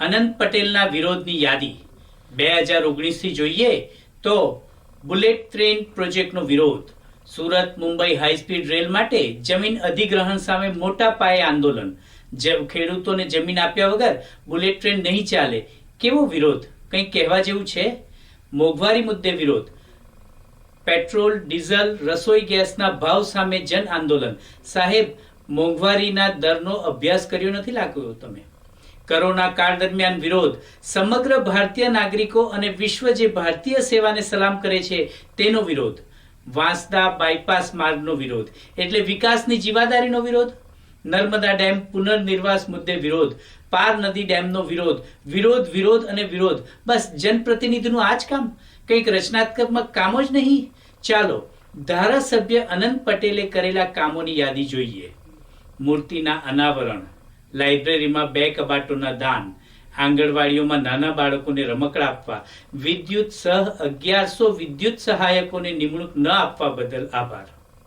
અનંત પટેલના વિરોધની યાદી બે હજાર ઓગણીસથી જોઈએ તો બુલેટ ટ્રેન પ્રોજેક્ટનો વિરોધ, સુરત મુંબઈ હાઈસ્પીડ રેલ માટે જમીન અધિગ્રહણ સામે મોટા પાયે આંદોલન જે ખેડૂતોને જમીન આપ્યા વગર બુલેટ ટ્રેન નહીં ચાલે, કેવો વિરોધ? કંઈ કહેવા જેવું છે? મોંઘવારી મુદ્દે વિરોધ. પેટ્રોલ, ડીઝલ, રસોઈ ગેસના ભાવ સામે જન આંદોલન. સાહેબ, મોંઘવારીના દરનો અભ્યાસ કર્યો નથી લાગ્યો તમે? કોરોના કાળ દરમિયાન વિરોધ. સમગ્ર ભારતીય નાગરિકો અને વિશ્વ જે ભારતીય સેવાને સલામ કરે છે, તેનો વિરોધ. વાંસદા બાયપાસ માર્ગનો વિરોધ. એટલે વિકાસની જીવાદારીનો વિરોધ. નર્મદા ડેમ પુનર્નિર્વાસ મુદ્દે વિરોધ. પાર નદી ડેમનો વિરોધ. વિરોધ વિરોધ અને વિરોધ. બસ જનપ્રતિનિધિનું આ જ કામ. કંઈક રચનાત્મક કામો જ નહીં. ચાલો, ધારાસભ્ય અનંત પટેલે કરેલા કામોની યાદી જોઈએ. મૂર્તિના અનાવરણ. લાઇબ્રેરીમાં બે કબાટોના દાન, આંગણવાડીઓમાં નાના બાળકોને રમકડા આપવા, વિદ્યુત સહ અગિયારસો વિદ્યુત સહાયકોને નિમણૂક ન આપવા બદલ આભાર.